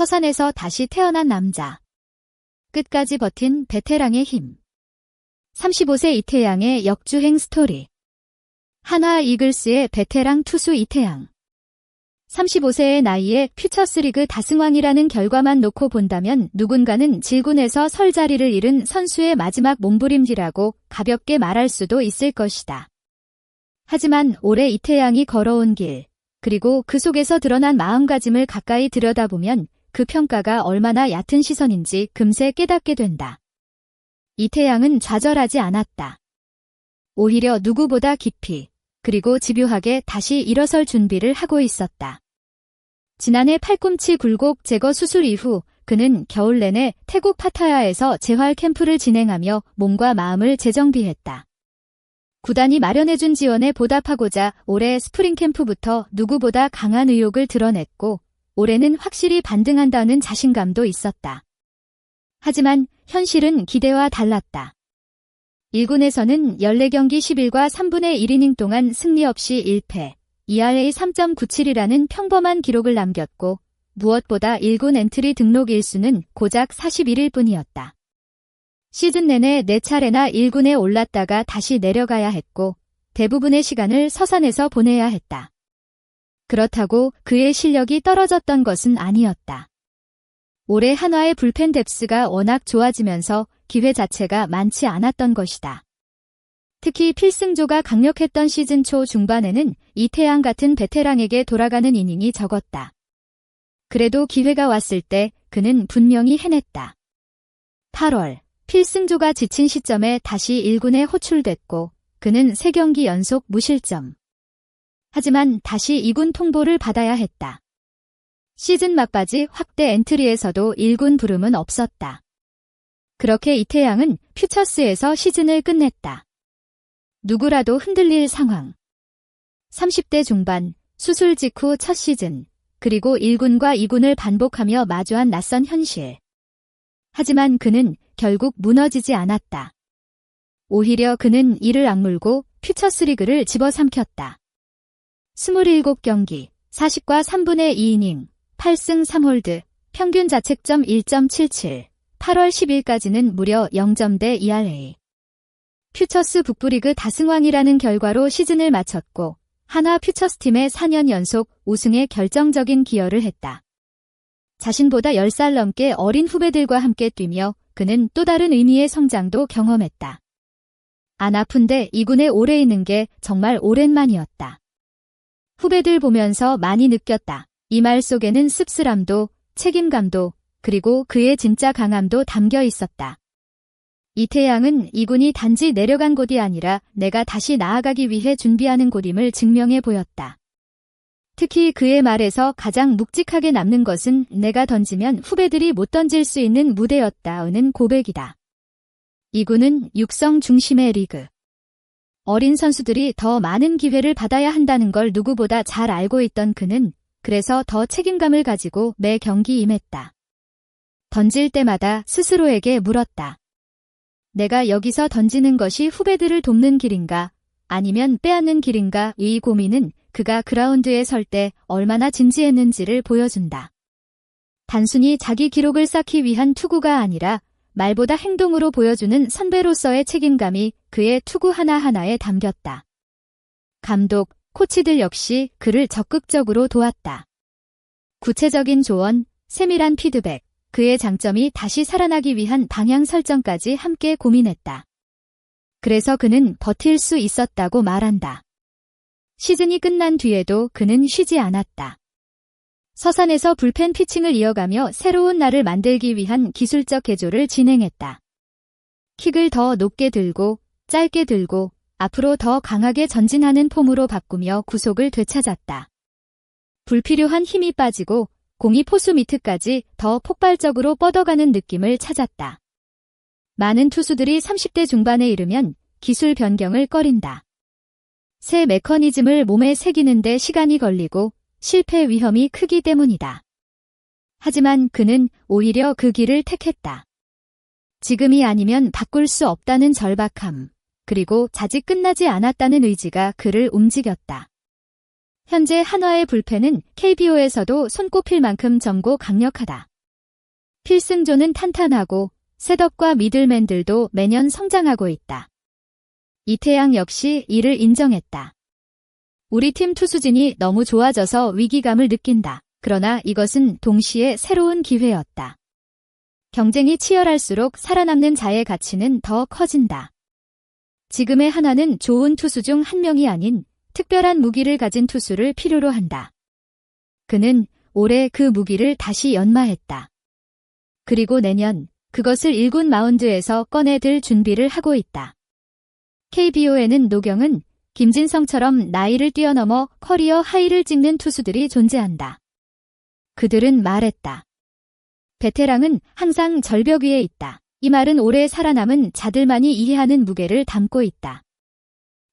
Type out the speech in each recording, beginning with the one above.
서산에서 다시 태어난 남자. 끝까지 버틴 베테랑의 힘. 35세 이태양의 역주행 스토리. 한화 이글스의 베테랑 투수 이태양. 35세의 나이에 퓨처스리그 다승왕이라는 결과만 놓고 본다면 누군가는 질군에서 설 자리를 잃은 선수의 마지막 몸부림질이라고 가볍게 말할 수도 있을 것이다. 하지만 올해 이태양이 걸어온 길, 그리고 그 속에서 드러난 마음가짐을 가까이 들여다보면 그 평가가 얼마나 얕은 시선인지 금세 깨닫게 된다. 이태양은 좌절하지 않았다. 오히려 누구보다 깊이, 그리고 집요하게 다시 일어설 준비를 하고 있었다. 지난해 팔꿈치 굴곡 제거 수술 이후 그는 겨울 내내 태국 파타야에서 재활 캠프를 진행하며 몸과 마음을 재정비했다. 구단이 마련해준 지원에 보답하고자 올해 스프링 캠프부터 누구보다 강한 의욕을 드러냈고 올해는 확실히 반등한다는 자신감도 있었다. 하지만 현실은 기대와 달랐다. 1군에서는 14경기 10일과 3분의 1이닝 동안 승리 없이 1패, ERA 3.97이라는 평범한 기록을 남겼고 무엇보다 1군 엔트리 등록 일수는 고작 41일 뿐이었다. 시즌 내내 4차례나 1군에 올랐다가 다시 내려가야 했고 대부분의 시간을 서산에서 보내야 했다. 그렇다고 그의 실력이 떨어졌던 것은 아니었다. 올해 한화의 불펜 뎁스가 워낙 좋아지면서 기회 자체가 많지 않았던 것이다. 특히 필승조가 강력했던 시즌 초 중반에는 이태양 같은 베테랑에게 돌아가는 이닝이 적었다. 그래도 기회가 왔을 때 그는 분명히 해냈다. 8월 필승조가 지친 시점에 다시 1군에 호출됐고 그는 3경기 연속 무실점. 하지만 다시 2군 통보를 받아야 했다. 시즌 막바지 확대 엔트리에서도 1군 부름은 없었다. 그렇게 이태양은 퓨처스에서 시즌을 끝냈다. 누구라도 흔들릴 상황. 30대 중반, 수술 직후 첫 시즌, 그리고 1군과 2군을 반복하며 마주한 낯선 현실. 하지만 그는 결국 무너지지 않았다. 오히려 그는 이를 악물고 퓨처스 리그를 집어삼켰다. 27경기, 40과 3분의 2이닝, 8승 3홀드, 평균 자책점 1.77, 8월 10일까지는 무려 0점대 ERA. 퓨처스 북부리그 다승왕이라는 결과로 시즌을 마쳤고 하나 퓨처스 팀의 4년 연속 우승에 결정적인 기여를 했다. 자신보다 10살 넘게 어린 후배들과 함께 뛰며 그는 또 다른 의미의 성장도 경험했다. 안 아픈데 이군에 오래 있는 게 정말 오랜만이었다. 후배들 보면서 많이 느꼈다. 이 말 속에는 씁쓸함도 책임감도 그리고 그의 진짜 강함도 담겨 있었다. 이태양은 이군이 단지 내려간 곳이 아니라 내가 다시 나아가기 위해 준비하는 곳임을 증명해 보였다. 특히 그의 말에서 가장 묵직하게 남는 것은 내가 던지면 후배들이 못 던질 수 있는 무대였다는 고백이다. 이군은 육성 중심의 리그. 어린 선수들이 더 많은 기회를 받아야 한다는 걸 누구보다 잘 알고 있던 그는 그래서 더 책임감을 가지고 매 경기 임했다. 던질 때마다 스스로에게 물었다. 내가 여기서 던지는 것이 후배들을 돕는 길인가 아니면 빼앗는 길인가 이 고민은 그가 그라운드에 설 때 얼마나 진지했는지를 보여준다. 단순히 자기 기록을 쌓기 위한 투구가 아니라 말보다 행동으로 보여주는 선배로서의 책임감이 그의 투구 하나하나에 담겼다. 감독, 코치들 역시 그를 적극적으로 도왔다. 구체적인 조언, 세밀한 피드백, 그의 장점이 다시 살아나기 위한 방향 설정까지 함께 고민했다. 그래서 그는 버틸 수 있었다고 말한다. 시즌이 끝난 뒤에도 그는 쉬지 않았다. 서산에서 불펜 피칭을 이어가며 새로운 날을 만들기 위한 기술적 개조를 진행했다. 킥을 더 높게 들고 짧게 들고 앞으로 더 강하게 전진하는 폼으로 바꾸며 구속을 되찾았다. 불필요한 힘이 빠지고 공이 포수 밑까지 더 폭발적으로 뻗어가는 느낌을 찾았다. 많은 투수들이 30대 중반에 이르면 기술 변경을 꺼린다. 새 메커니즘을 몸에 새기는데 시간이 걸리고 실패 위험이 크기 때문이다. 하지만 그는 오히려 그 길을 택했다. 지금이 아니면 바꿀 수 없다는 절박함, 그리고 아직 끝나지 않았다는 의지가 그를 움직였다. 현재 한화의 불펜은 KBO에서도 손꼽힐 만큼 점고 강력하다. 필승조는 탄탄하고 셋업과 미들맨들도 매년 성장하고 있다. 이태양 역시 이를 인정했다. 우리 팀 투수진이 너무 좋아져서 위기감을 느낀다. 그러나 이것은 동시에 새로운 기회였다. 경쟁이 치열할수록 살아남는 자의 가치는 더 커진다. 지금의 하나는 좋은 투수 중 한 명이 아닌 특별한 무기를 가진 투수를 필요로 한다. 그는 올해 그 무기를 다시 연마했다. 그리고 내년 그것을 1군 마운드에서 꺼내들 준비를 하고 있다. KBO에는 노경은 김진성처럼 나이를 뛰어넘어 커리어 하이를 찍는 투수들이 존재한다. 그들은 말했다. 베테랑은 항상 절벽 위에 있다. 이 말은 오래 살아남은 자들만이 이해하는 무게를 담고 있다.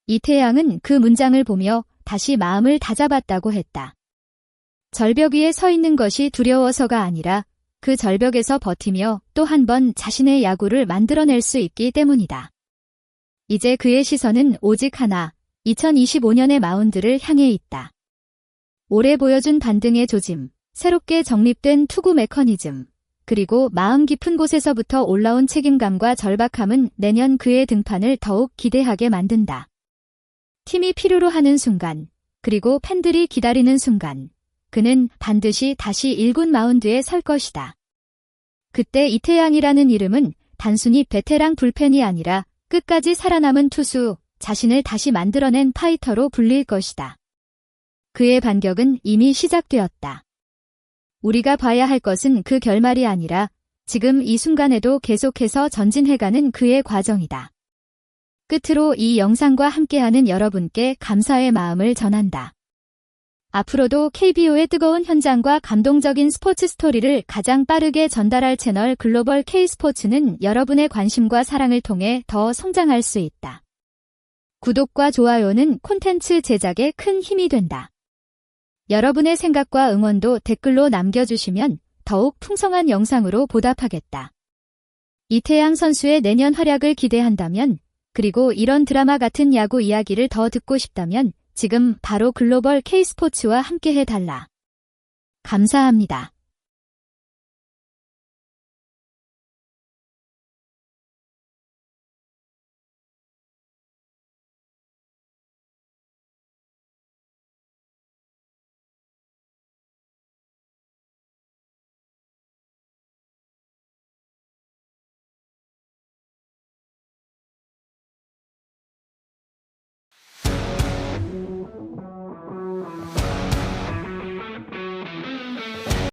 이태양은 그 문장을 보며 다시 마음을 다잡았다고 했다. 절벽 위에 서 있는 것이 두려워서가 아니라 그 절벽에서 버티며 또 한 번 자신의 야구를 만들어낼 수 있기 때문이다. 이제 그의 시선은 오직 하나, 2025년의 마운드를 향해 있다. 올해 보여준 반등의 조짐, 새롭게 정립된 투구 메커니즘, 그리고 마음 깊은 곳에서부터 올라온 책임감과 절박함은 내년 그의 등판을 더욱 기대하게 만든다. 팀이 필요로 하는 순간, 그리고 팬들이 기다리는 순간, 그는 반드시 다시 1군 마운드에 설 것이다. 그때 이태양이라는 이름은 단순히 베테랑 불펜이 아니라 끝까지 살아남은 투수, 자신을 다시 만들어낸 파이터로 불릴 것이다. 그의 반격은 이미 시작되었다. 우리가 봐야 할 것은 그 결말이 아니라 지금 이 순간에도 계속해서 전진해가는 그의 과정이다. 끝으로 이 영상과 함께하는 여러분께 감사의 마음을 전한다. 앞으로도 KBO의 뜨거운 현장과 감동적인 스포츠 스토리를 가장 빠르게 전달할 채널 글로벌 K스포츠는 여러분의 관심과 사랑을 통해 더 성장할 수 있다. 구독과 좋아요는 콘텐츠 제작에 큰 힘이 된다. 여러분의 생각과 응원도 댓글로 남겨주시면 더욱 풍성한 영상으로 보답하겠다. 이태양 선수의 내년 활약을 기대한다면, 그리고 이런 드라마 같은 야구 이야기를 더 듣고 싶다면 지금 바로 글로벌 K스포츠와 함께 해달라. 감사합니다.